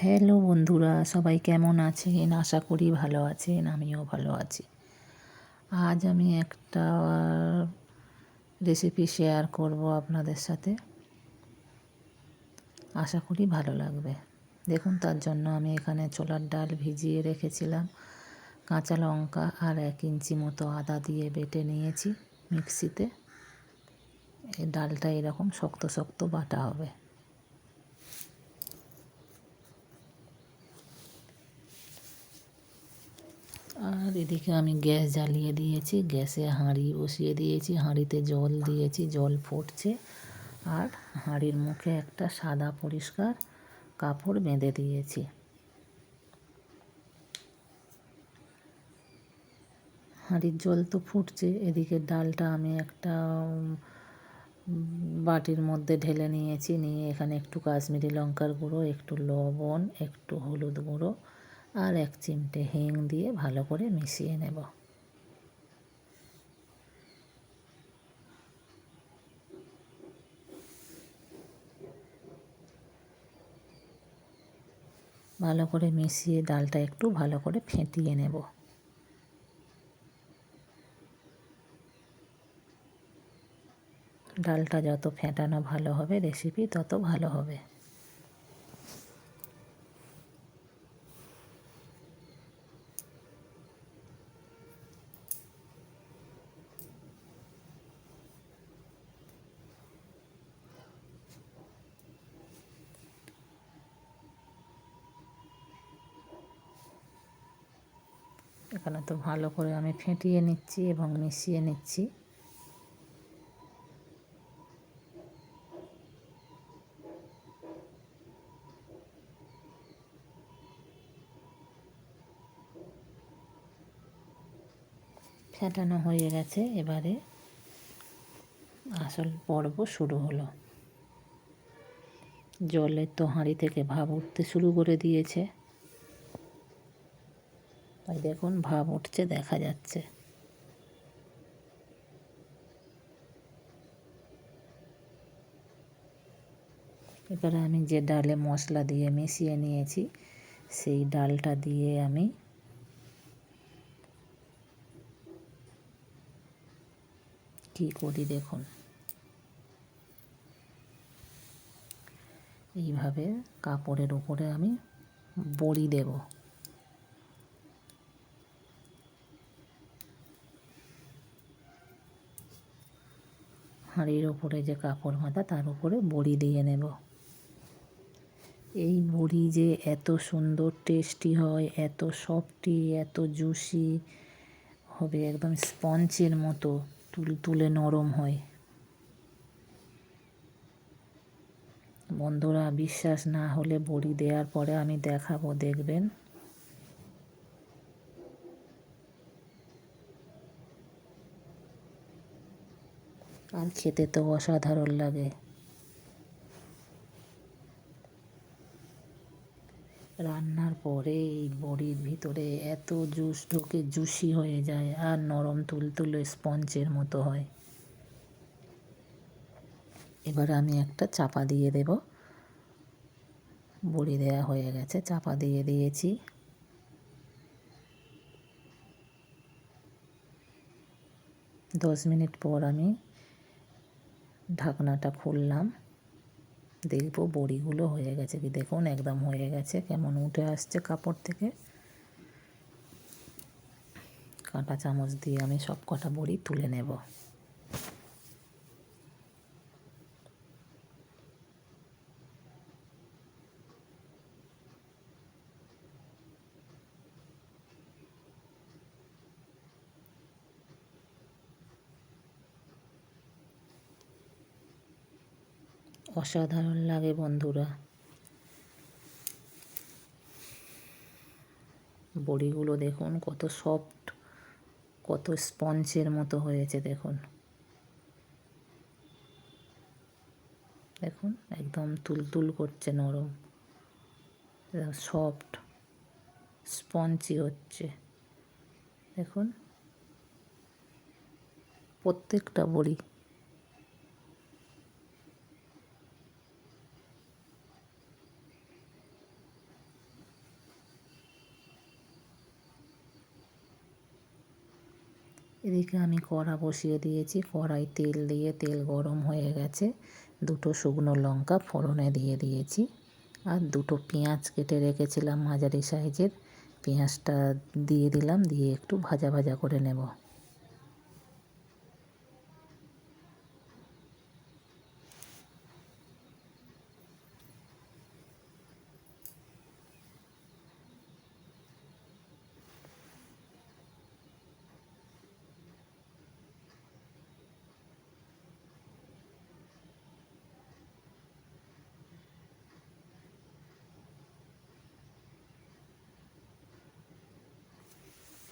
Hello বন্ধুরা, সবাই কেমন আছেন? আশা করি ভালো আছেন, আমিও ভালো আছি। আজ আমি একটা রেসিপি শেয়ার করব আপনাদের সাথে। আশা করি ভালো লাগবে। দেখুন, তার জন্য আমি এখানে ছোলার ডাল ভিজিয়ে রেখেছিলাম। কাঁচা লঙ্কা আর এক ইঞ্চি মতো আদা দিয়ে বেটে নিয়েছি মিক্সিতে। ডালটা এরকম শক্ত শক্ত বাটা হবে। আর এদিকে আমি গ্যাস জ্বালিয়ে দিয়েছি, গ্যাসে হাঁড়ি বসিয়ে দিয়েছি, হাঁড়িতে জল দিয়েছি, জল ফুটছে। আর হাঁড়ির মুখে একটা সাদা পরিষ্কার কাপড় বেঁধে দিয়েছি। হাঁড়ির জল তো ফুটছে, এদিকে ডালটা আমি একটা বাটির মধ্যে ঢেলে নিয়েছি, নিয়ে এখানে একটু কাশ্মীরি লঙ্কার গুঁড়ো, একটু লবণ, একটু হলুদ গুঁড়ো, আর এক চিমটে হিং দিয়ে ভালো করে মিশিয়ে নেব। ভালো করে মিশিয়ে ডালটা একটু ভালো করে ফেটিয়ে নেব। ডালটা যত ফেটানো ভালো হবে রেসিপি তত ভালো হবে। এখানে তো ভালো করে আমি ফেটিয়ে নিচ্ছি এবং মিশিয়ে নিচ্ছি। ফেটানো হয়ে গেছে, এবারে আসল পর্ব শুরু হলো। জলের তো হাঁড়ি থেকে ভাব উঠতে শুরু করে দিয়েছে। তাই দেখুন, ভাব উঠছে, দেখা যাচ্ছে। এবারে আমি যে ডালে মশলা দিয়ে মিশিয়ে নিয়েছি, সেই ডালটা দিয়ে আমি কি করি দেখুন। এইভাবে কাপড়ের উপরে আমি বড়ি দেব। হাঁড়ির উপরে যে কাপড় মাথা তার উপরে বড়ি দিয়ে নেব। এই বড়ি যে এত সুন্দর টেস্টি হয়, এত সফটি এত জুসি হবে একদম স্পঞ্জের মতো, তুল, তুলে নরম হয়। বন্ধুরা, বিশ্বাস না হলে বড়ি দেওয়ার পরে আমি দেখাবো, দেখবেন। আর খেতে তো অসাধারণ লাগে। রান্নার পরে এই বড়ির ভিতরে এত জুস ঢোকে জুসি হয়ে যায় আর নরম তুলতুলে স্পঞ্জের মতো হয়। এবার আমি একটা চাপা দিয়ে দেব। বড়ি দেওয়া হয়ে গেছে, চাপা দিয়ে দিয়েছি। দশ মিনিট পর আমি ঢাকনাটা খুললাম। দেখব বড়িগুলো হয়ে গেছে কি, দেখুন একদম হয়ে গেছে, কেমন উঠে আসছে কাপড় থেকে। কাঁটা চামচ দিয়ে আমি সব কটা বড়ি তুলে নেব। অসাধারণ লাগে বন্ধুরা। বড়িগুলো দেখুন, কত সফট কত স্পঞ্জের মতো হয়েছে দেখুন। দেখুন, একদম তুলতুল করছে নরম। সফট স্পঞ্জি হচ্ছে। দেখুন, প্রত্যেকটা বড়ি এদিকে আমি কড়া বসিয়ে দিয়েছি। কড়াই তেল দিয়ে তেল গরম হয়ে গেছে। দুটো শুকনো লঙ্কা ফোড়নে দিয়ে দিয়েছি। আর দুটো পেঁয়াজ কেটে রেখেছিলাম মাঝারি সাইজের। পেঁয়াজটা দিয়ে দিলাম, দিয়ে একটু ভাজা ভাজা করে নেব।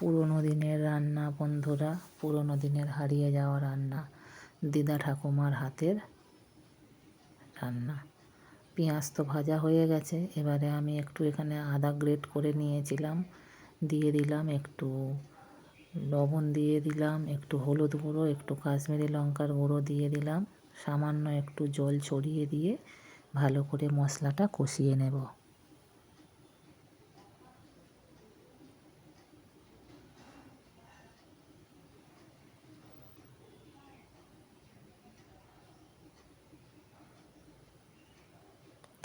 পুরনো দিনের রান্না, বন্ধুরা, পুরনো দিনের হারিয়ে যাওয়া রান্না, দিদা ঠাকুমার হাতের রান্না। পেঁয়াজ তো ভাজা হয়ে গেছে, এবারে আমি একটু এখানে আদা গ্রেট করে নিয়েছিলাম, দিয়ে দিলাম একটু লবণ দিয়ে দিলাম, একটু হলুদ গুঁড়ো, একটু কাশ্মীরি লঙ্কার গুঁড়ো দিয়ে দিলাম, সামান্য একটু জল ছড়িয়ে দিয়ে ভালো করে মশলাটা কষিয়ে নেব।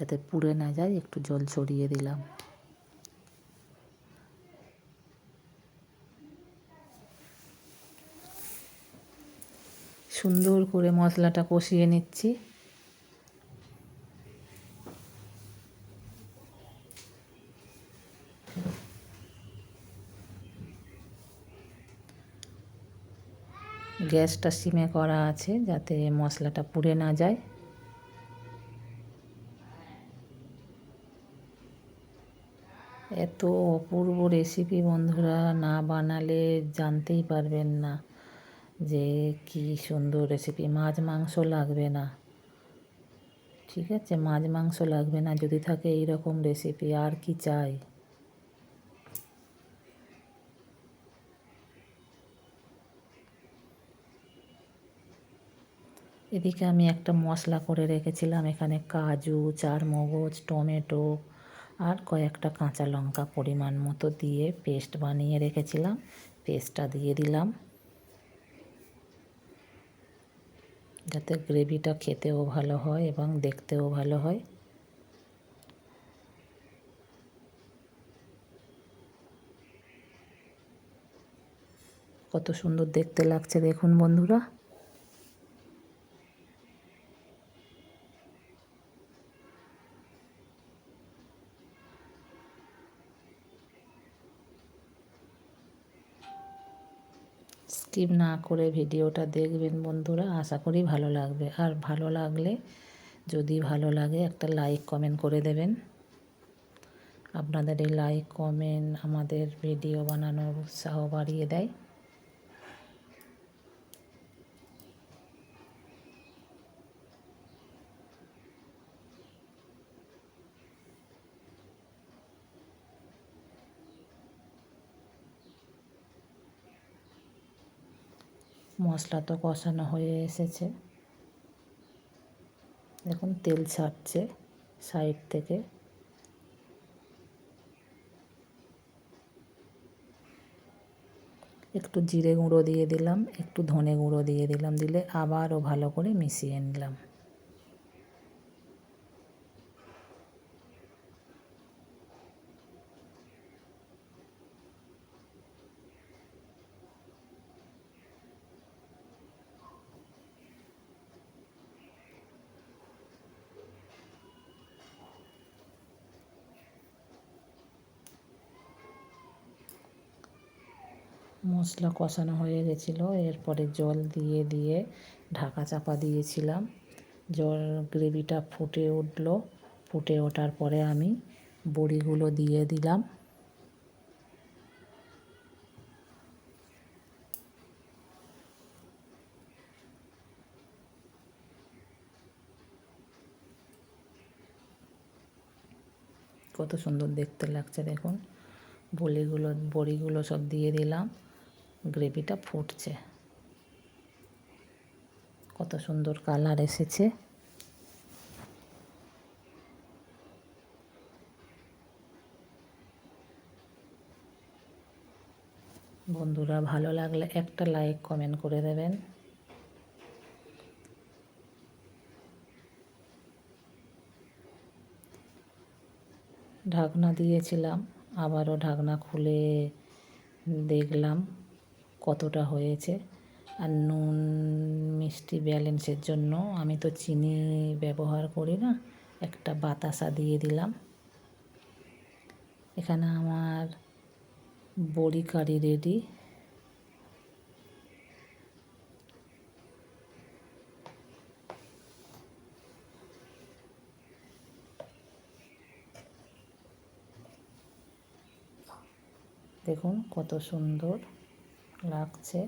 যাতে পুড়ে না যায়, একটু জল ছড়িয়ে দিলাম। সুন্দর করে মশলাটা কষিয়ে নিচ্ছি। গ্যাসটা সিমে করা আছে যাতে মশলাটা পুড়ে না যায়। এত অপূর্ব রেসিপি বন্ধুরা না বানালে জানতেই পারবেন না যে কি সুন্দর রেসিপি মাছ, মাংস লাগবে না। ঠিক আছে? মাছ, মাংস লাগবে না। যদি থাকে এই রকম রেসিপি আর কি চাই? এদিকে আমি একটা মশলা করে রেখেছিলাম। এখানে কাজু, চারমগজ, টমেটো আর কয়েকটা কাঁচা লঙ্কা পরিমাণ মতো দিয়ে পেস্ট বানিয়ে রেখেছিলাম। পেস্টটা দিয়ে দিলাম। যাতে গ্রেভিটা খেতেও ভালো হয় এবং দেখতেও ভালো হয়। কত সুন্দর দেখতে লাগছে, দেখুন বন্ধুরা। স্কিপ না করে ভিডিওটা দেখবেন বন্ধুরা, আশা করি ভালো লাগবে। আর ভালো লাগলে, যদি ভালো লাগে একটা লাইক কমেন্ট করে দেবেন। আপনাদের এই লাইক কমেন্ট আমাদের ভিডিও বানানোর উৎসাহ বাড়িয়ে দেয়। মশলা তো কষানো হয়ে এসেছে। দেখুন, তেল ছাড়ছে সাইড থেকে। একটু জিরে গুঁড়ো দিয়ে দিলাম, একটু ধনে গুঁড়ো দিয়ে দিলাম, দিলে আবারও ভালো করে মিশিয়ে নিলাম। মশলা কষানো হয়ে গেছিল। এরপরে জল দিয়ে দিয়ে ঢাকা চাপা দিয়েছিলাম। জল গ্রেভিটা ফুটে উঠল। ফুটে ওঠার পরে আমি বড়িগুলো দিয়ে দিলাম। কত সুন্দর দেখতে লাগছে দেখুন। বলিগুলো বড়িগুলো সব দিয়ে দিলাম। গ্রেভিটা ফুটছে। কত সুন্দর কালার এসেছে। বন্ধুরা, ভালো লাগলে একটা লাইক, কমেন্ট করে দেবেন। ঢাকনা দিয়েছিলাম, আবারও ঢাকনা খুলে দেখলাম। কতটা হয়েছে। আর নুন, মিষ্টি ব্যালেন্সের জন্য আমি তো চিনি ব্যবহার করি না, একটা বাতাসা দিয়ে দিলাম। এখানে আমার বড়ি কারি রেডি দেখুন কত সুন্দর। লাগছে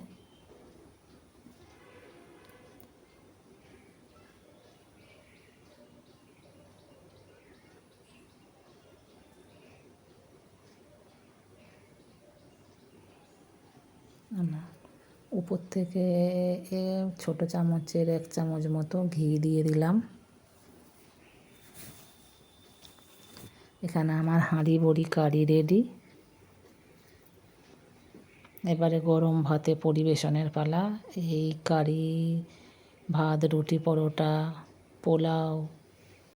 উপর থেকে এ ছোটো চামচের এক চামচ মতো ঘি দিয়ে দিলাম। এখানে আমার হাঁড়ি বড়ি কারি রেডি। এবারে গরম ভাতে পরিবেশনের পালা। এই কারি ভাত রুটি পরোটা পোলাও